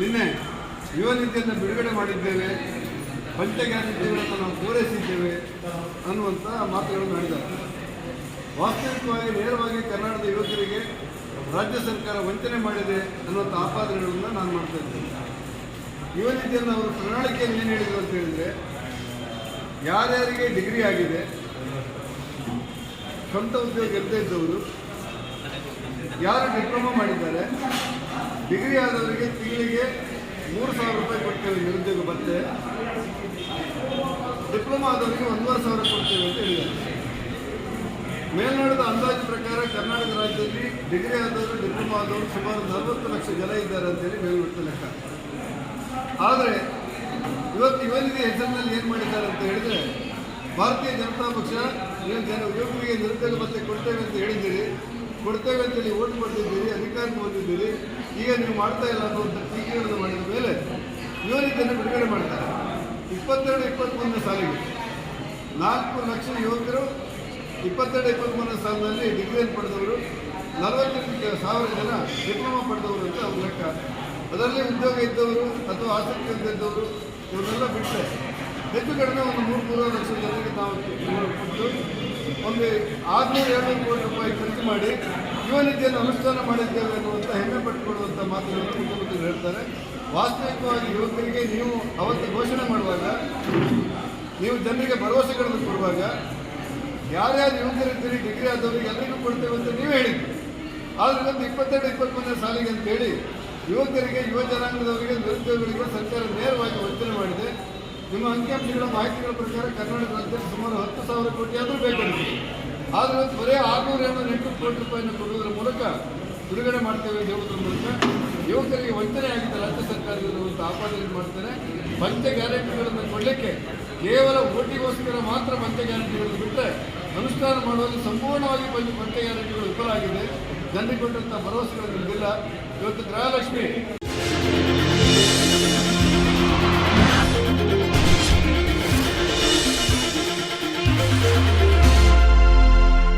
ನಿನ್ನೆ ಯುವ ನಿಧಿಯನ್ನು ಬಿಡುಗಡೆ ಮಾಡಿದ್ದೇವೆ ಪಂಚ ಗ್ಯಾರಂಟಿಗಳನ್ನು ನಾವು ಪೂರೈಸಿದ್ದೇವೆ ಅನ್ನುವಂಥ ಮಾತುಗಳನ್ನು ಹೇಳಿದ್ದಾರೆ ವಾಸ್ತವಿಕವಾಗಿ ನೇರವಾಗಿ ಕರ್ನಾಟಕದ ಯುವಕರಿಗೆ ರಾಜ್ಯ ಸರ್ಕಾರ ವಂಚನೆ ಮಾಡಿದೆ ಅನ್ನುವಂಥ ಆಪಾದನೆಗಳನ್ನು ನಾನು ಮಾಡ್ತಾ ಇದ್ದೇನೆ. ಯುವ ನಿಧಿಯನ್ನು ಅವರು ಪ್ರಣಾಳಿಕೆಯಲ್ಲಿ ಏನು ಹೇಳಿದರು ಅಂತ ಹೇಳಿದರೆ, ಯಾರ್ಯಾರಿಗೆ ಡಿಗ್ರಿ ಆಗಿದೆ, ಸ್ವಂತ ಉದ್ಯೋಗ ಇಲ್ಲದೇ ಇದ್ದವರು, ಯಾರು ಡಿಪ್ಲೊಮಾ ಮಾಡಿದ್ದಾರೆ ಡಿಗ್ರಿ ಆದವರಿಗೆ ತಿಂಗಳಿಗೆ ಮೂರು ಸಾವಿರ ರೂಪಾಯಿ ಕೊಡ್ತೇವೆ, ನಿರುದ್ಯೋಗ ಭತ್ತೆ. ಡಿಪ್ಲೊಮಾ ಆದವರಿಗೆ ಒಂದೂವರೆ ಸಾವಿರ ಕೊಡ್ತೇವೆ ಅಂತ ಹೇಳಿದ್ದಾರೆ. ಮೇಲ್ನಾಡದ ಅಂದಾಜು ಪ್ರಕಾರ ಕರ್ನಾಟಕ ರಾಜ್ಯದಲ್ಲಿ ಡಿಗ್ರಿ ಆದವರು ಡಿಪ್ಲೊಮಾ ಆದವರು ಸುಮಾರು ನಲವತ್ತು ಲಕ್ಷ ಜನ ಇದ್ದಾರೆ ಅಂತೇಳಿ ಮೇಲ್ನೋಟದ ಲೆಕ್ಕ. ಆದರೆ, ಇವತ್ತು ಇವನಿಗೆ ಹೆಸರಿನಲ್ಲಿ ಏನು ಮಾಡಿದ್ದಾರೆ ಅಂತ ಹೇಳಿದರೆ ಭಾರತೀಯ ಜನತಾ ಪಕ್ಷ ಏನು ಜನ ಯುವಕರಿಗೆ ನಿರುದ್ಯೋಗ ಭತ್ತೆ ಕೊಡ್ತೇವೆ ಅಂತ ಹೇಳಿದ್ದೀರಿ, ಕೊಡ್ತೇವೆ ಅಂತೇಳಿ ಓಟ್ ಮಾಡ್ತಿದ್ದೀರಿ ಅಧಿಕಾರ ಬಂದಿದ್ದೀರಿ, ಈಗ ನೀವು ಮಾಡ್ತಾ ಇಲ್ಲ ಅನ್ನುವಂಥ ಟೀಕೆಗಳನ್ನು ಮಾಡಿದ ಮೇಲೆ ಯುವನಿಧಿಯನ್ನು ಬಿಡುಗಡೆ ಮಾಡ್ತಾರೆ. ಇಪ್ಪತ್ತೆರಡು ಇಪ್ಪತ್ತ್ಮೂರನೇ ಸಾಲಿಗೆ. ನಾಲ್ಕು ಲಕ್ಷ ಯುವಕರು ಇಪ್ಪತ್ತೆರಡು ಇಪ್ಪತ್ತ್ಮೂರನೇ ಸಾಲಿನಲ್ಲಿ ಡಿಗ್ರಿಯನ್ನು ಪಡೆದವರು ನಲವತ್ತೆಂಟು ಸಾವಿರ ಜನ ಡಿಪ್ಲೊಮಾ ಪಡೆದವರು ಅಂತ ಅವ್ರ ಲೆಕ್ಕ. ಅದರಲ್ಲಿ ಉದ್ಯೋಗ ಇದ್ದವರು ಅಥವಾ ಆಸಕ್ತಿ ಇದ್ದವರು ಇವರೆಲ್ಲ ಬಿಟ್ಟರೆ ಹೆಚ್ಚು ಕಡಿಮೆ ಒಂದು ಮೂರು ಮೂರು ಲಕ್ಷ ಜನರಿಗೆ ನಾವು ಕೊಟ್ಟು ಒಂದು ಆರುನೂರು ಏಳ್ನೂರು ಕೋಟಿ ರೂಪಾಯಿ ಖರ್ಚು ಮಾಡಿ ಯುವ ನಿಧಿಯನ್ನು ಅನುಷ್ಠಾನ ಮಾಡಿದ್ದೇವೆ ಅನ್ನುವಂಥ ಹೆಮ್ಮೆ ಪಟ್ಟುಕೊಳ್ಳುವಂಥ ಮಾತುಗಳನ್ನು ಮುಖ್ಯಮಂತ್ರಿಗಳು ಹೇಳ್ತಾರೆ. ವಾಸ್ತವಿಕವಾಗಿ ಯುವಕರಿಗೆ ನೀವು ಅವತ್ತು ಘೋಷಣೆ ಮಾಡುವಾಗ, ನೀವು ಜನರಿಗೆ ಭರವಸೆಗಳನ್ನು ಕೊಡುವಾಗ, ಯಾರ್ಯಾರು ಯುವಕರಿದ್ದೀರಿ ಡಿಗ್ರಿ ಆದವರಿಗೆ ಎಲ್ಲರಿಗೂ ಕೊಡ್ತೇವೆ ಅಂತ ನೀವು ಹೇಳಿದ್ರಿ. ಆದರೆ ಇವತ್ತು ಇಪ್ಪತ್ತೆರಡು ಇಪ್ಪತ್ತ್ಮೂರನೇ ಸಾಲಿಗೆ ಅಂತೇಳಿ ಯುವಕರಿಗೆ, ಯುವ ಜನಾಂಗದವರಿಗೆ, ನಿರುದ್ಯೋಗಿಗಳಿಗೆ ಸರ್ಕಾರ ನೇರವಾಗಿ ವಂಚನೆ ಮಾಡಿದೆ. ನಿಮ್ಮ ಅಂಕಿಅಂಶಗಳ ಮಾಹಿತಿಗಳ ಪ್ರಕಾರ ಕರ್ನಾಟಕ ರಾಜ್ಯದಲ್ಲಿ ಸುಮಾರು ಹತ್ತು ಸಾವಿರ ಕೋಟಿ ಆದರೂ ಬೇಕಾಗಿದೆ ಆದರೆ ಬರೀ ಆರುನೂರ ಎಂಟು ಕೋಟಿ ರೂಪಾಯಿಯನ್ನು ಕೊಡುವುದರ ಮೂಲಕ ಬಿಡುಗಡೆ ಮಾಡ್ತೇವೆ ಹೇಳುವುದರ ಮೂಲಕ ಯುವಕರಿಗೆ ವಂಚನೆ ಆಗಿದೆ ರಾಜ್ಯ ಸರ್ಕಾರದಿಂದ ಒಂದು ಆಪಾದನೆ ಮಾಡ್ತಾರೆ ಪಂಚ ಗ್ಯಾರಂಟಿಗಳನ್ನು ಕೊಡಲಿಕ್ಕೆ ಕೇವಲ ಓಟಿಗೋಸ್ಕರ ಮಾತ್ರ ಪಂಚ ಗ್ಯಾರಂಟಿಗಳನ್ನು ಬಿಟ್ಟರೆ ಅನುಷ್ಠಾನ ಮಾಡುವಲ್ಲಿ ಸಂಪೂರ್ಣವಾಗಿ ಪಂಚ ಪಂಚ ಗ್ಯಾರಂಟಿಗಳು ವಿಫಲ ಆಗಿದೆ. ಜನರಿಗೆ ಕೊಟ್ಟಂಥ ಭರವಸೆಗಳು ಇವತ್ತು ಗೃಹಲಕ್ಷ್ಮಿ